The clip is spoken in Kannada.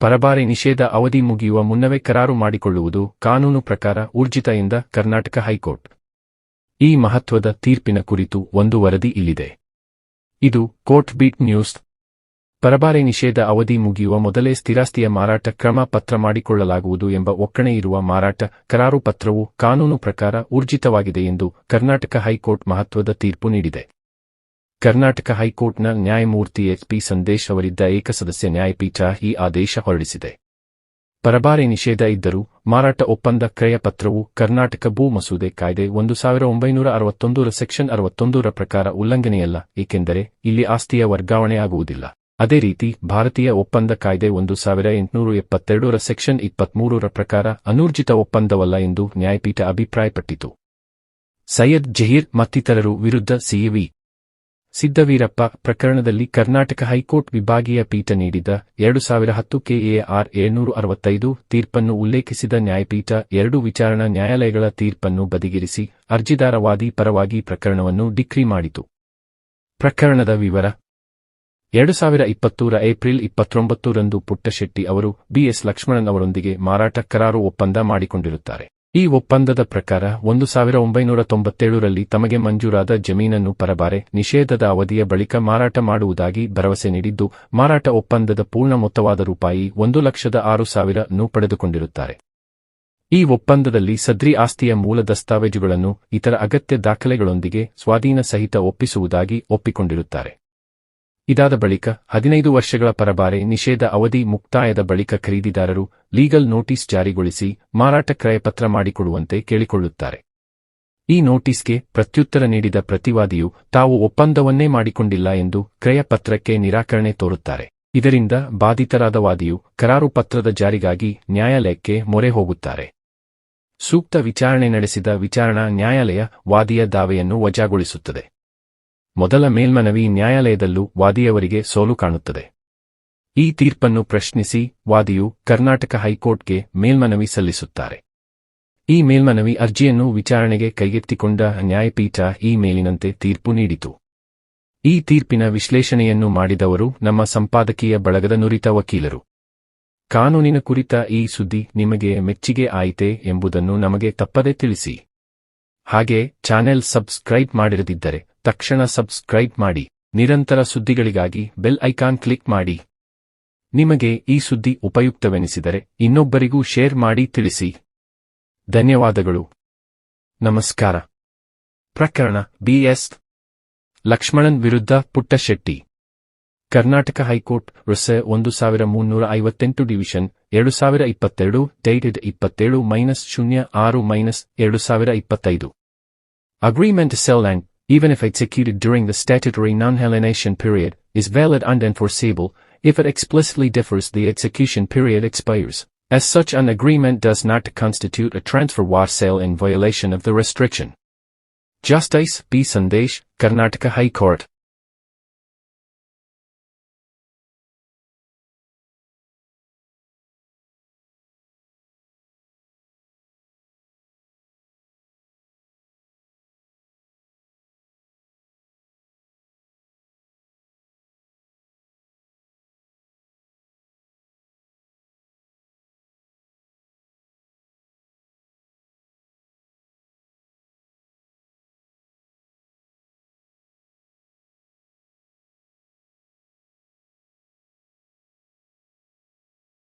ಪರಬಾರೆ ನಿಷೇಧ ಅವಧಿ ಮುಗಿಯುವ ಮುನ್ನವೇ ಕರಾರು ಮಾಡಿಕೊಳ್ಳುವುದು ಕಾನೂನು ಪ್ರಕಾರ ಊರ್ಜಿತ ಎಂದ ಕರ್ನಾಟಕ ಹೈಕೋರ್ಟ್. ಈ ಮಹತ್ವದ ತೀರ್ಪಿನ ಕುರಿತು ಒಂದು ವರದಿ ಇಲ್ಲಿದೆ. ಇದು ಕೋರ್ಟ್ ಬೀಟ್ ನ್ಯೂಸ್. ಪರಭಾರೆ ನಿಷೇಧ ಅವಧಿ ಮುಗಿಯುವ ಮೊದಲೇ ಸ್ಥಿರಾಸ್ತಿಯ ಮಾರಾಟ ಕ್ರಮ ಪತ್ರ ಮಾಡಿಕೊಳ್ಳಲಾಗುವುದು ಎಂಬ ಒಕ್ಕಣೆ ಇರುವ ಮಾರಾಟ ಕರಾರು ಪತ್ರವು ಕಾನೂನು ಪ್ರಕಾರ ಊರ್ಜಿತವಾಗಿದೆ ಎಂದು ಕರ್ನಾಟಕ ಹೈಕೋರ್ಟ್ ಮಹತ್ವದ ತೀರ್ಪು ನೀಡಿದೆ. ಕರ್ನಾಟಕ ಹೈಕೋರ್ಟ್ನ ನ್ಯಾಯಮೂರ್ತಿ ಎಚ್ ಪಿ ಸಂದೇಶ್ ಅವರಿದ್ದ ಏಕಸದಸ್ಯ ನ್ಯಾಯಪೀಠ ಈ ಆದೇಶ ಹೊರಡಿಸಿದೆ. ಪರಬಾರಿ ನಿಷೇಧ ಇದ್ದರೂ ಮಾರಾಟ ಒಪ್ಪಂದ ಕ್ರಯ ಪತ್ರವು ಕರ್ನಾಟಕ ಭೂ ಮಸೂದೆ ಕಾಯ್ದೆ ಒಂದು ಸಾವಿರ ಒಂಬೈನೂರ ಅರವತ್ತೊಂದರ ಸೆಕ್ಷನ್ ಅರವತ್ತೊಂದರ ಪ್ರಕಾರ ಉಲ್ಲಂಘನೆಯಲ್ಲ, ಏಕೆಂದರೆ ಇಲ್ಲಿ ಆಸ್ತಿಯ ವರ್ಗಾವಣೆಯಾಗುವುದಿಲ್ಲ ಅದೇ ರೀತಿ ಭಾರತೀಯ ಒಪ್ಪಂದ ಕಾಯ್ದೆ ಒಂದು ಸಾವಿರ ಎಂಟುನೂರ ಎಪ್ಪತ್ತೆರಡರ ಸೆಕ್ಷನ್ ಇಪ್ಪತ್ಮೂರರ ಪ್ರಕಾರ ಅನೂರ್ಜಿತ ಒಪ್ಪಂದವಲ್ಲ ಎಂದು ನ್ಯಾಯಪೀಠ ಅಭಿಪ್ರಾಯಪಟ್ಟಿತು. ಸೈಯದ್ ಜಹೀರ್ ಮತ್ತಿತರರು ವಿರುದ್ಧ ಸಿಇವಿ ಸಿದ್ದವೀರಪ್ಪ ಪ್ರಕರಣದಲ್ಲಿ ಕರ್ನಾಟಕ ಹೈಕೋರ್ಟ್ ವಿಭಾಗೀಯ ಪೀಠ ನೀಡಿದ ಎರಡು ಸಾವಿರ ಹತ್ತು ಕೆಎಆರ್ ಏಳ್ನೂರು ಅರವತ್ತೈದು ತೀರ್ಪನ್ನು ಉಲ್ಲೇಖಿಸಿದ ನ್ಯಾಯಪೀಠ ಎರಡು ವಿಚಾರಣಾ ನ್ಯಾಯಾಲಯಗಳ ತೀರ್ಪನ್ನು ಬದಿಗಿರಿಸಿ ಅರ್ಜಿದಾರವಾದಿ ಪರವಾಗಿ ಪ್ರಕರಣವನ್ನು ಡಿಕ್ರಿ ಮಾಡಿತು. ಪ್ರಕರಣದ ವಿವರ. ಎರಡು ಸಾವಿರ ಇಪ್ಪತ್ತೂರ ಏಪ್ರಿಲ್ ಇಪ್ಪತ್ತೊಂಬತ್ತರಂದು ಪುಟ್ಟಶೆಟ್ಟಿ ಅವರು ಬಿಎಸ್ ಲಕ್ಷ್ಮಣನ್ ಅವರೊಂದಿಗೆ ಮಾರಾಟ ಕರಾರು ಒಪ್ಪಂದ ಮಾಡಿಕೊಂಡಿರುತ್ತಾರೆ. ಈ ಒಪ್ಪಂದದ ಪ್ರಕಾರ ಒಂದು ಸಾವಿರ ಒಂಬೈನೂರ ತೊಂಬತ್ತೇಳರಲ್ಲಿ ತಮಗೆ ಮಂಜೂರಾದ ಜಮೀನನ್ನು ಪರಬಾರೆ ನಿಷೇಧದ ಅವಧಿಯ ಬಳಿಕ ಮಾರಾಟ ಮಾಡುವುದಾಗಿ ಭರವಸೆ ನೀಡಿದ್ದು, ಮಾರಾಟ ಒಪ್ಪಂದದ ಪೂರ್ಣ ಮೊತ್ತವಾದ ರೂಪಾಯಿ ಒಂದು ಲಕ್ಷದ ಆರು ಸಾವಿರ ನು ಪಡೆದುಕೊಂಡಿರುತ್ತಾರೆ. ಈ ಒಪ್ಪಂದದಲ್ಲಿ ಸದ್ರಿ ಆಸ್ತಿಯ ಮೂಲ ದಸ್ತಾವೇಜುಗಳನ್ನು, ಇತರ ಅಗತ್ಯ ದಾಖಲೆಗಳೊಂದಿಗೆ ಸ್ವಾಧೀನ ಸಹಿತ ಒಪ್ಪಿಸುವುದಾಗಿ ಒಪ್ಪಿಕೊಂಡಿರುತ್ತಾರೆ. ಇದಾದ ಬಳಿಕ ಹದಿನೈದು ವರ್ಷಗಳ ಪರಬಾರೆ ನಿಷೇಧ ಅವಧಿ ಮುಕ್ತಾಯದ ಬಳಿಕ ಖರೀದಿದಾರರು ಲೀಗಲ್ ನೋಟಿಸ್ ಜಾರಿಗೊಳಿಸಿ ಮಾರಾಟ ಕ್ರಯಪತ್ರ ಮಾಡಿಕೊಡುವಂತೆ ಕೇಳಿಕೊಳ್ಳುತ್ತಾರೆ. ಈ ನೋಟಿಸ್ಗೆ ಪ್ರತ್ಯುತ್ತರ ನೀಡಿದ ಪ್ರತಿವಾದಿಯು ತಾವು ಒಪ್ಪಂದವನ್ನೇ ಮಾಡಿಕೊಂಡಿಲ್ಲ ಎಂದು ಕ್ರಯಪತ್ರಕ್ಕೆ ನಿರಾಕರಣೆ ತೋರುತ್ತಾರೆ. ಇದರಿಂದ ಬಾಧಿತರಾದ ವಾದಿಯು ಕರಾರು ಪತ್ರದ ಜಾರಿಗಾಗಿ ನ್ಯಾಯಾಲಯಕ್ಕೆ ಮೊರೆ ಹೋಗುತ್ತಾರೆ. ಸೂಕ್ತ ವಿಚಾರಣೆ ನಡೆಸಿದ ವಿಚಾರಣಾ ನ್ಯಾಯಾಲಯ ವಾದಿಯ ದಾವೆಯನ್ನು ವಜಾಗೊಳಿಸುತ್ತದೆ. ಮೊದಲ ಮೇಲ್ಮನವಿ ನ್ಯಾಯಾಲಯದಲ್ಲೂ ವಾದಿಯವರಿಗೆ ಸೋಲು ಕಾಣುತ್ತದೆ. ಈ ತೀರ್ಪನ್ನು ಪ್ರಶ್ನಿಸಿ ವಾದಿಯು ಕರ್ನಾಟಕ ಹೈಕೋರ್ಟ್ಗೆ ಮೇಲ್ಮನವಿ ಸಲ್ಲಿಸುತ್ತಾರೆ. ಈ ಮೇಲ್ಮನವಿ ಅರ್ಜಿಯನ್ನು ವಿಚಾರಣೆಗೆ ಕೈಗೆತ್ತಿಕೊಂಡ ನ್ಯಾಯಪೀಠ ಈ ಮೇಲಿನಂತೆ ತೀರ್ಪು ನೀಡಿತು. ಈ ತೀರ್ಪಿನ ವಿಶ್ಲೇಷಣೆಯನ್ನು ಮಾಡಿದವರು ನಮ್ಮ ಸಂಪಾದಕೀಯ ಬಳಗದ ನುರಿತ ವಕೀಲರು. ಕಾನೂನಿನ ಕುರಿತ ಈ ಸುದ್ದಿ ನಿಮಗೆ ಮೆಚ್ಚಿಗೆ ಆಯಿತೆ ಎಂಬುದನ್ನು ನಮಗೆ ತಪ್ಪದೆ ತಿಳಿಸಿ. ಹಾಗೆ ಚಾನೆಲ್ ಸಬ್ಸ್ಕ್ರೈಬ್ ಮಾಡಿರದಿದ್ದರೆ ತಕ್ಷಣ ಸಬ್ಸ್ಕ್ರೈಬ್ ಮಾಡಿ ನಿರಂತರ ಸುದ್ದಿಗಳಿಗಾಗಿ ಬೆಲ್ ಐಕಾನ್ ಕ್ಲಿಕ್ ಮಾಡಿ. ನಿಮಗೆ ಈ ಸುದ್ದಿ ಉಪಯುಕ್ತವೆನಿಸಿದರೆ ಇನ್ನೊಬ್ಬರಿಗೂ ಶೇರ್ ಮಾಡಿ ತಿಳಿಸಿ. ಧನ್ಯವಾದಗಳು. ನಮಸ್ಕಾರ. ಪ್ರಕರಣ ಬಿಎಸ್ ಲಕ್ಷ್ಮಣನ್ ವಿರುದ್ಧ ಪುಟ್ಟಶೆಟ್ಟಿ. ಕರ್ನಾಟಕ ಹೈಕೋರ್ಟ್ ರೊಸೆ ಒಂದು ಸಾವಿರ ಮುನ್ನೂರ ಐವತ್ತೆಂಟು ಡಿವಿಷನ್ ಎರಡು ಸಾವಿರ ಇಪ್ಪತ್ತೆರಡು ಡೇಟೆಡ್ ಇಪ್ಪತ್ತೇಳು ಮೈನಸ್ ಶೂನ್ಯ ಆರು ಮೈನಸ್ ಎರಡು ಸಾವಿರ ಇಪ್ಪತ್ತೈದು. Agreement sale land, even if executed during the statutory non-helenation period, is valid and enforceable, if it explicitly differs the execution period expires. As such an agreement does not constitute a transfer sale in violation of the restriction. Justice B. Sandesh, Karnataka High Court.